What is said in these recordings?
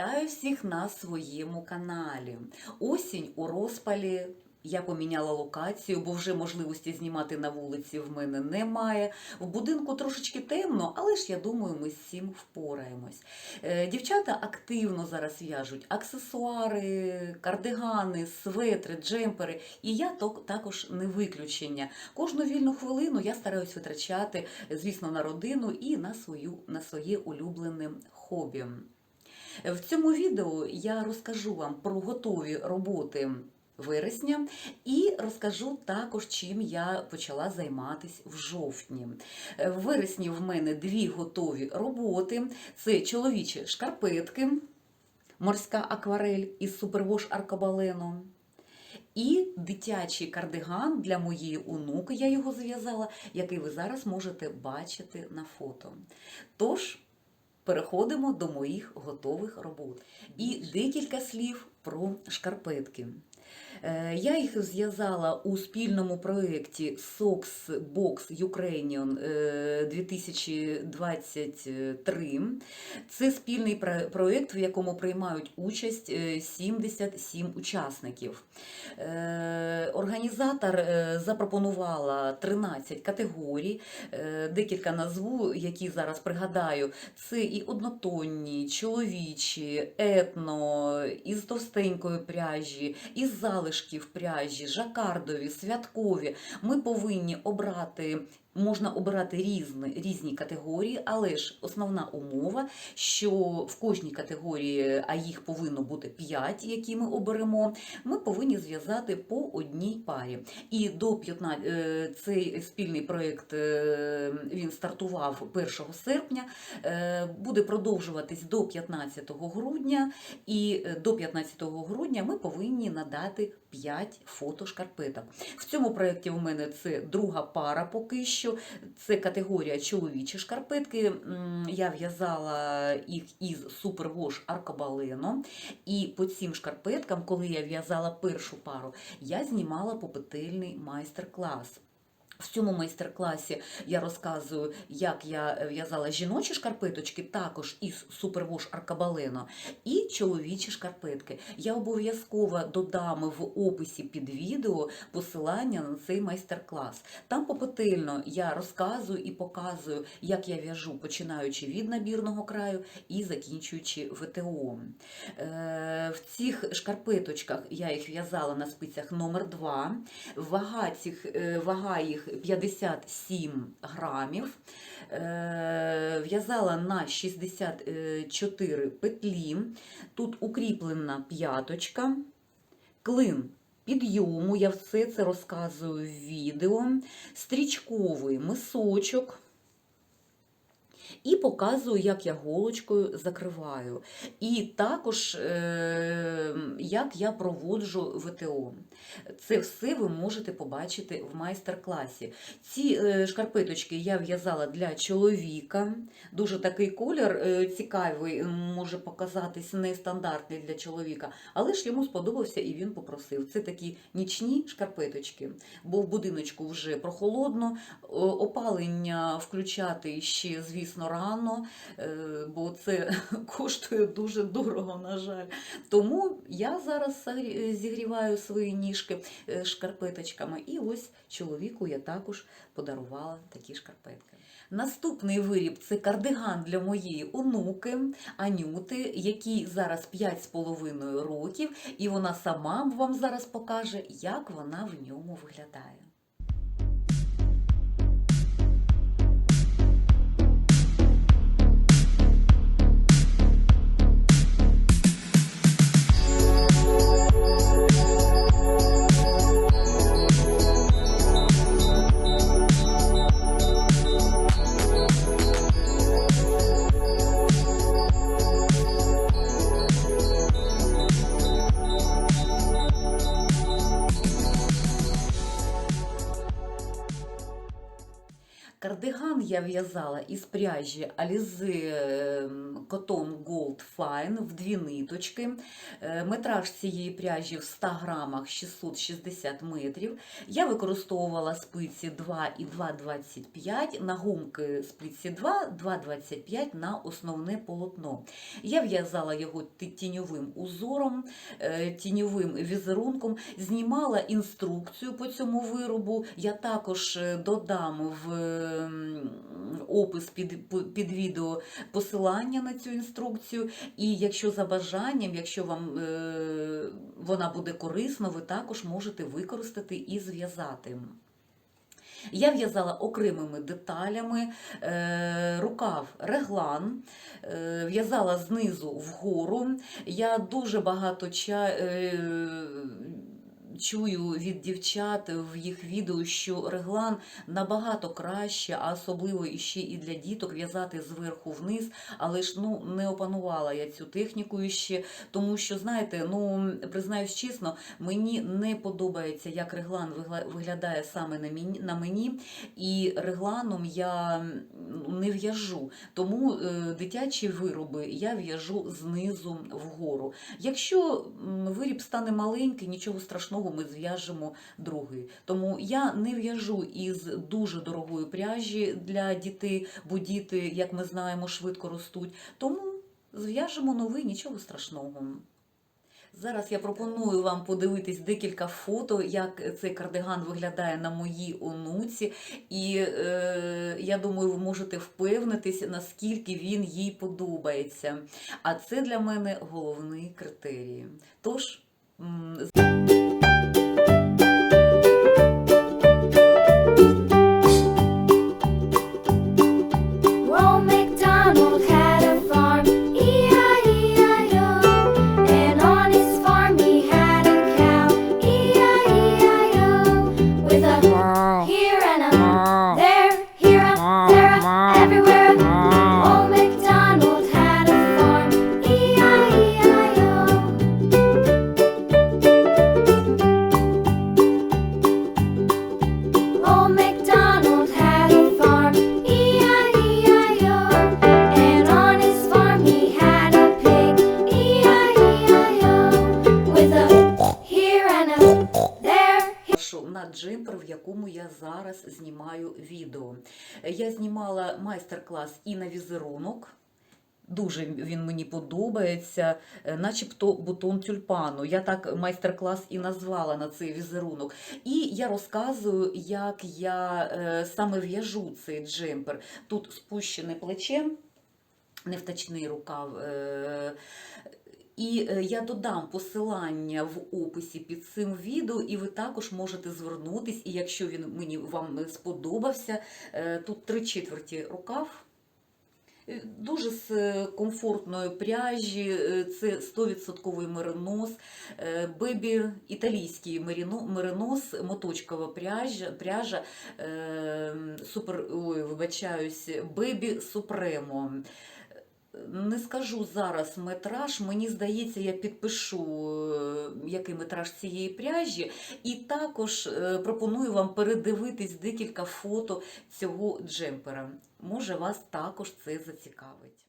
Вітаю всіх на своєму каналі. Осінь у розпалі. Я поміняла локацію, бо вже можливості знімати на вулиці в мене немає. В будинку трошечки темно, але ж я думаю, ми з цим впораємось. Е, Дівчата активно зараз в'яжуть аксесуари, кардигани, светри, джемпери. І я також не виключення. Кожну вільну хвилину я стараюсь витрачати, звісно, на родину і на, свою, на своє улюблене хобі. В цьому відео я розкажу вам про готові роботи вересня і розкажу також, чим я почала займатися в жовтні. Е, В вересні в мене дві готові роботи: це чоловічі шкарпетки, морська акварель із супервош аркабалену. І дитячий кардиган для моєї онуки, я його зв'язала, який ви зараз можете бачити на фото. Тож, переходимо до моїх готових робот. І декілька слів про шкарпетки. Е, Я їх зв'язала у спільному проєкті Sox Box Ukrainian е, 2023. Це спільний проєкт, в якому приймають участь е, 77 учасників. Е, Організатор е, запропонувала 13 категорій, е, декілька назву, які зараз пригадаю. Це і однотонні, чоловічі, етно, із товстенької пряжі, із залишків пряжі, жакардові, святкові. Ми повинні обрати. Можна обирати різні, різні категорії, але ж основна умова, що в кожній категорії, а їх повинно бути 5, які ми оберемо, ми повинні зв'язати по одній парі. І до 15, е, цей спільний проєкт е, він стартував 1 серпня, е, буде продовжуватись до 15 грудня, і до 15 грудня ми повинні надати 5 фото шкарпеток. В цьому проєкті у мене це друга пара поки що. Це категорія чоловічі шкарпетки. Я в'язала їх із Superwash Arcobaleno. І по цим шкарпеткам, коли я в'язала першу пару, я знімала попетельний майстер-клас. В цьому майстер-класі я розказую, як я в'язала жіночі шкарпеточки, також із Superwash Аркабалено, і чоловічі шкарпетки. Я обов'язково додам в описі під відео посилання на цей майстер-клас. Там попетельно я розказую і показую, як я в'яжу, починаючи від набірного краю і закінчуючи ВТО. Е, В цих шкарпеточках я їх в'язала на спицях номер 2 Вага, цих, е, вага їх 57 грамів. Е, В'язала на 64 петлі. Тут укріплена п'яточка, клин підйому. Я все це розказую в відео. Стрічковий мисочок. І показую, як я голочкою закриваю. І також, е, як я проводжу ВТО. Це все ви можете побачити в майстер-класі. Ці е, шкарпеточки я в'язала для чоловіка. Дуже такий колір е, цікавий, може показатись нестандартний для чоловіка, але ж йому сподобався і він попросив. Це такі нічні шкарпеточки, бо в будиночку вже прохолодно, опалення включати ще, звісно, рано, е, бо це коштує дуже дорого, на жаль. Тому я зараз зігріваю свої ніжки е, шкарпеточками. І ось чоловіку я також подарувала такі шкарпетки. Наступний виріб це кардиган для моєї онуки Анюти, якій зараз 5,5 років, і вона сама вам зараз покаже, як вона в ньому виглядає. В'язала із пряжі Alize Cotton Gold Fine в дві ниточки. Е, Метраж цієї пряжі в 100 грамах 660 метрів. Я використовувала спиці 2 і 2,25 на гумки спиці 2, 2,25 на основне полотно. Я в'язала його тіньовим узором, е, тіньовим візерунком, знімала інструкцію по цьому виробу. Я також е, додам в опис під, під відео посилання на цю інструкцію. І якщо за бажанням, якщо вам е, вона буде корисна, ви також можете використати і зв'язати. Я в'язала окремими деталями, е, рукав реглан, е, в'язала знизу вгору. Я дуже багато е, чую від дівчат в їх відео, що реглан набагато краще, а особливо іще і для діток в'язати зверху вниз, але ж ну, не опанувала я цю техніку ще, тому що, знаєте, ну, признаюсь чесно, мені не подобається, як реглан виглядає саме на мені, і регланом я не в'яжу. Тому е, дитячі вироби я в'яжу знизу вгору. Якщо виріб стане маленький, нічого страшного, ми зв'яжемо другий. Тому я не в'яжу із дуже дорогої пряжі для дітей, бо діти, як ми знаємо, швидко ростуть. Тому зв'яжемо новий, нічого страшного. Зараз я пропоную вам подивитись декілька фото, як цей кардиган виглядає на моїй онуці, і е, я думаю, ви можете впевнитись, наскільки він їй подобається. А це для мене головний критерій. Тож. Зараз знімаю відео. Я знімала майстер-клас і на візерунок. Дуже він мені подобається, е, начебто бутон тюльпану. Я так майстер-клас і назвала на цей візерунок. І я розказую, як я е, саме в'яжу цей джемпер. Тут спущене плече, невтачний рукав. Е, і е, я додам посилання в описі під цим відео, і ви також можете звернутись, і якщо він мені вам сподобався, е, тут три четверті рукав. Е, Дуже з е, комфортної пряжі, е, це 100% меринос, е, бебі італійський меринос, моточкова пряжа, пряжа е, супер, ой, вибачаюсь, бебі супремо. Не скажу зараз метраж, мені здається, я підпишу, е, який метраж цієї пряжі, і також е, пропоную вам передивитись декілька фото цього джемпера. Може, вас також це зацікавить.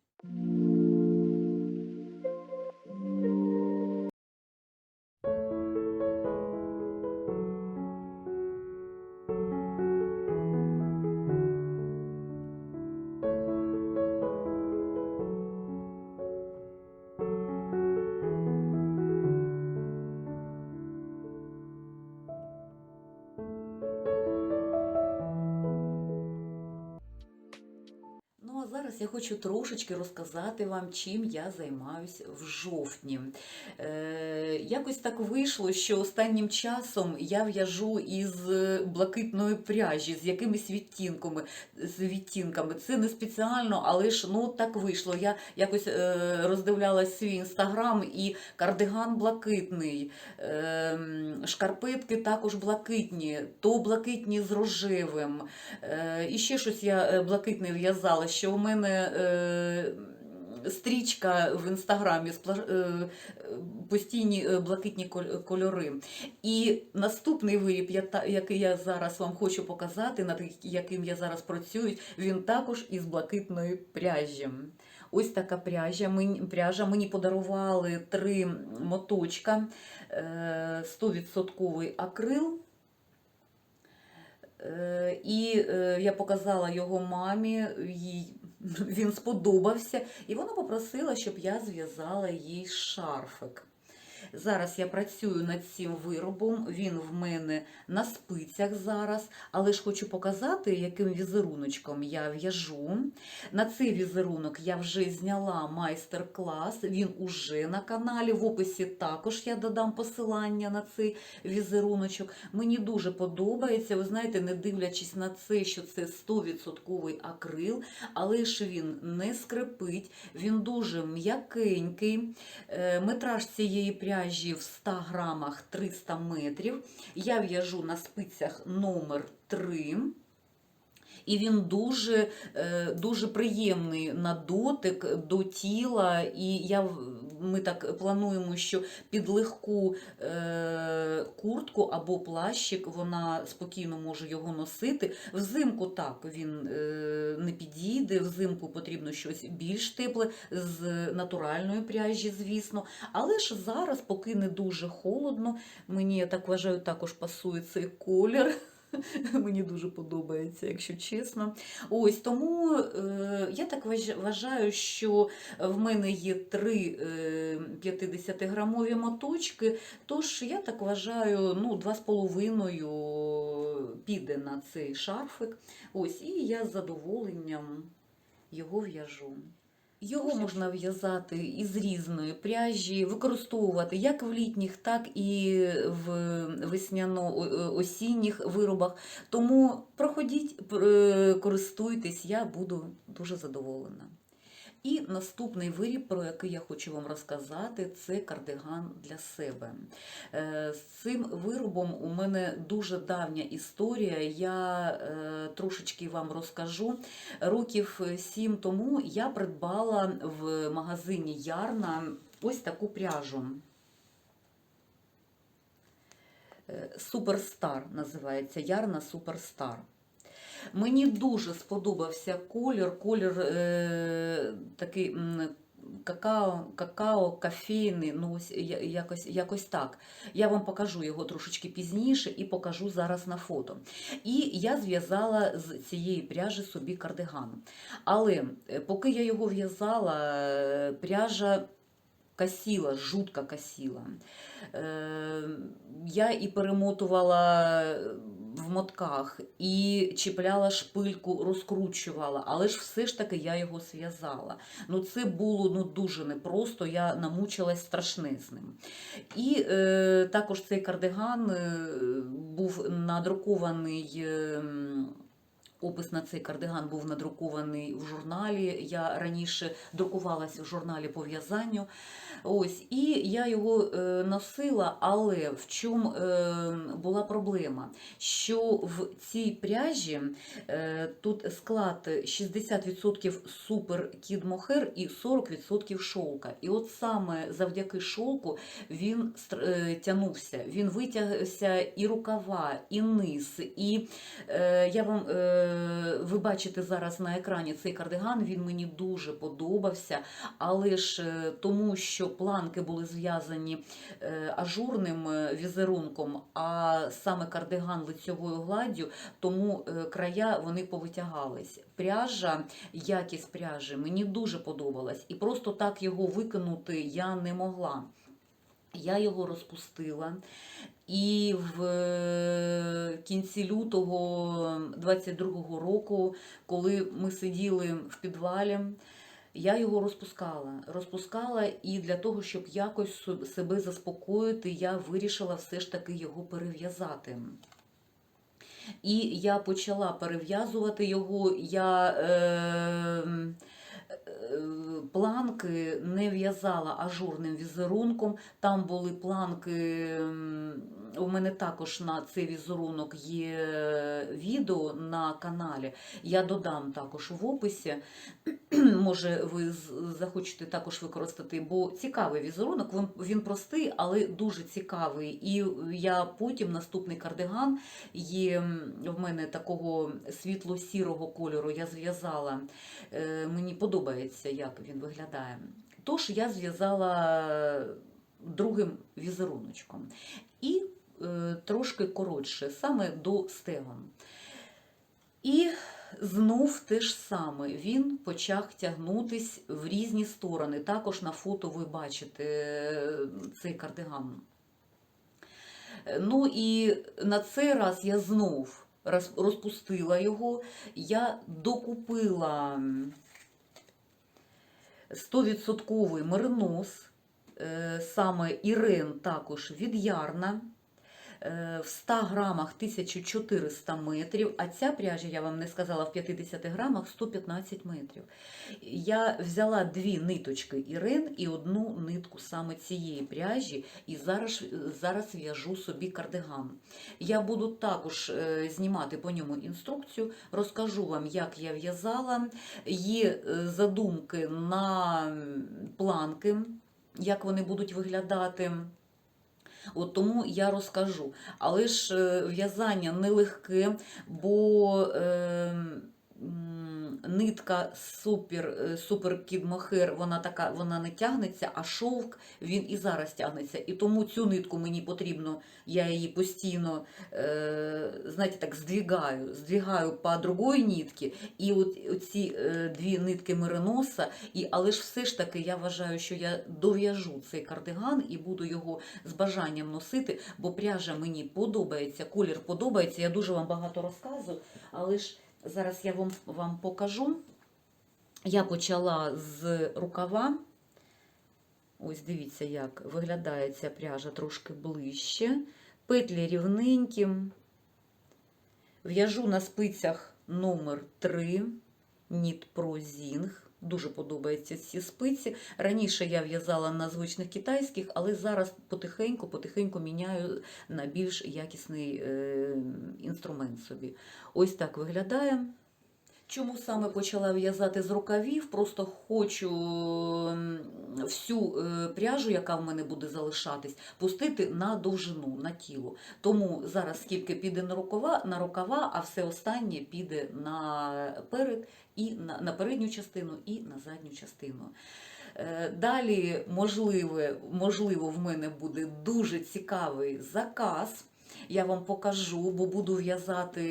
Зараз я хочу трошечки розказати вам, чим я займаюся в жовтні. Е, якось так вийшло, що останнім часом я в'яжу із блакитної пряжі, з якимись відтінками. З відтінками. Це не спеціально, але ж ну так вийшло. Я якось е, роздивлялась свій інстаграм і кардиган блакитний, е, шкарпетки також блакитні, то блакитні з рожевим. Е, і ще щось я е, блакитне в'язала, що у мене. Е, стрічка в інстаграмі е, постійні е, блакитні кольори. І наступний виріб, який я зараз вам хочу показати, над яким я зараз працюю, він також із блакитної пряжі. Ось така пряжа. Мені, пряжа. Мені подарували три моточка, е, 100% акрил. Е, І е, я показала його мамі, їй він сподобався, і вона попросила, щоб я зв'язала їй шарфик. Зараз я працюю над цим виробом, він в мене на спицях зараз, але ж хочу показати, яким візеруночком я в'яжу. На цей візерунок я вже зняла майстер-клас, він уже на каналі. В описі також я додам посилання на цей візеруночок. Мені дуже подобається. Ви знаєте, не дивлячись на це, що це 100% акрил, але ж він не скрипить, він дуже м'якенький. Е, Метраж цієї пряжі в 100 грамах 300 метрів. Я в'яжу на спицях номер 3. І він дуже, е, дуже приємний на дотик до тіла. І я, ми так плануємо, що під легку е, куртку або плащик вона спокійно може його носити. Взимку так він е, не підійде, взимку потрібно щось більш тепле з натуральної пряжі, звісно. Але ж зараз, поки не дуже холодно, мені я так вважаю, також пасує цей колір. Мені дуже подобається, якщо чесно. Ось тому е, я так вважаю, що в мене є три е, 50-грамові моточки, тож я так вважаю, ну, два з половиною піде на цей шарфик. Ось, і я з задоволенням його в'яжу. Його можна в'язати із різної пряжі, використовувати як в літніх, так і в весняно-осінніх виробах. Тому проходіть, пр- користуйтесь, я буду дуже задоволена. І наступний виріб, про який я хочу вам розказати, це кардиган для себе. Е, З цим виробом у мене дуже давня історія. Я е, трошечки вам розкажу. Років сім тому я придбала в магазині Ярна ось таку пряжу. Е, Суперстар називається Ярна Суперстар. Мені дуже сподобався колір, колір е, такий какао, какао, кофейний, ну ось якось, якось так. Я вам покажу його трошечки пізніше і покажу зараз на фото. І я зв'язала з цієї пряжі собі кардиган. Але е, поки я його в'язала, е, пряжа косіла, жутко косіла. Е, Я і перемотувала в мотках, і чіпляла шпильку, розкручувала, але ж все ж таки я його зв'язала. Ну це було ну, дуже непросто, я намучилась страшне з ним. І е, також цей кардиган е, був надрукований. е, Опис на цей кардиган був надрукований в журналі. Я раніше друкувалася в журналі по в'язанню. Ось, і я його е, носила, але в чому е, була проблема? Що в цій пряжі е, тут склад 60% супер кід мохер і 40% шовка. І от саме завдяки шовку він тягнувся. Він витягся і рукава, і низ. І я вам, ви бачите зараз на екрані цей кардиган, він мені дуже подобався. Але ж е, тому, що планки були зв'язані е, ажурним е, візерунком, а саме кардиган лицьовою гладдю, тому е, края вони повитягались. Пряжа, якість пряжі мені дуже подобалась, і просто так його викинути я не могла. Я його розпустила, і в е, кінці лютого 22-го року, коли ми сиділи в підвалі, я його розпускала. Розпускала, і для того, щоб якось себе заспокоїти, я вирішила все ж таки його перев'язати. І я почала перев'язувати його. Я е, е, планки не в'язала ажурним візерунком. Там були планки. У мене також на цей візерунок є відео на каналі. Я додам також в описі. може ви захочете також використати, бо цікавий візерунок, він, простий, але дуже цікавий. І я потім наступний кардиган є в мене такого світло-сірого кольору. Я зв'язала. Е, Мені подобається, як він виглядає. Тож я зв'язала другим візеруночком. І е, трошки коротше, саме до стегон. І знов те ж саме, він почав тягнутись в різні сторони. Також на фото ви бачите е, цей кардиган. Е, Ну і на цей раз я знов розпустила його. Я докупила 100% меринос, е, саме Ірен також від Ярна. Е, В 100 грамах 1400 метрів, а ця пряжа, я вам не сказала, в 50 грамах 115 метрів. Я взяла дві ниточки Ірен і одну нитку саме цієї пряжі, і зараз, зараз в'яжу собі кардиган. Я буду також е, знімати по ньому інструкцію, розкажу вам, як я в'язала. Є е, задумки на планки, як вони будуть виглядати. От тому я розкажу. Але ж е, в'язання нелегке, бо е, нитка супер, е, супер Кід Мохер, вона така, вона не тягнеться, а шовк він і зараз тягнеться. І тому цю нитку мені потрібно, я її постійно, е, знаєте, так здвігаю, здвігаю по другої нитки. І от ці дві нитки мериноса, і, але ж все ж таки я вважаю, що я дов'яжу цей кардиган і буду його з бажанням носити, бо пряжа мені подобається, колір подобається. Я дуже вам багато розказую, але ж зараз я вам, вам покажу. Я почала з рукава. Ось дивіться, як виглядає ця пряжа трошки ближче. Петлі рівненькі. В'яжу на спицях номер 3 Ніт Zing. Дуже подобаються ці спиці. Раніше я в'язала на звичних китайських, але зараз потихеньку, потихеньку міняю на більш якісний е, інструмент собі. Ось так виглядає. Чому саме почала в'язати з рукавів? Просто хочу всю е, пряжу, яка в мене буде залишатись, пустити на довжину, на тіло. Тому зараз скільки піде на рукава, на рукава, а все останнє піде на перед і на, на передню частину і на задню частину. Е, Далі, можливо, можливо, в мене буде дуже цікавий заказ. Я вам покажу, бо буду в'язати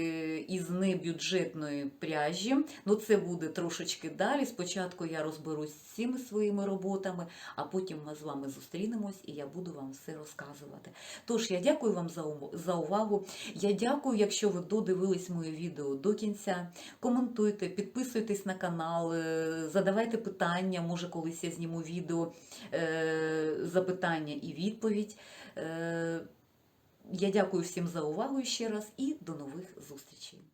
із небюджетної пряжі. Ну, це буде трошечки далі. Спочатку я розберусь з цими своїми роботами, а потім ми з вами зустрінемось і я буду вам все розказувати. Тож я дякую вам за, увагу. Я дякую, якщо ви додивились моє відео до кінця. Коментуйте, підписуйтесь на канал, е, задавайте питання, може колись я зніму відео е, запитання і відповідь. Я дякую всім за увагу ще раз і до нових зустрічей.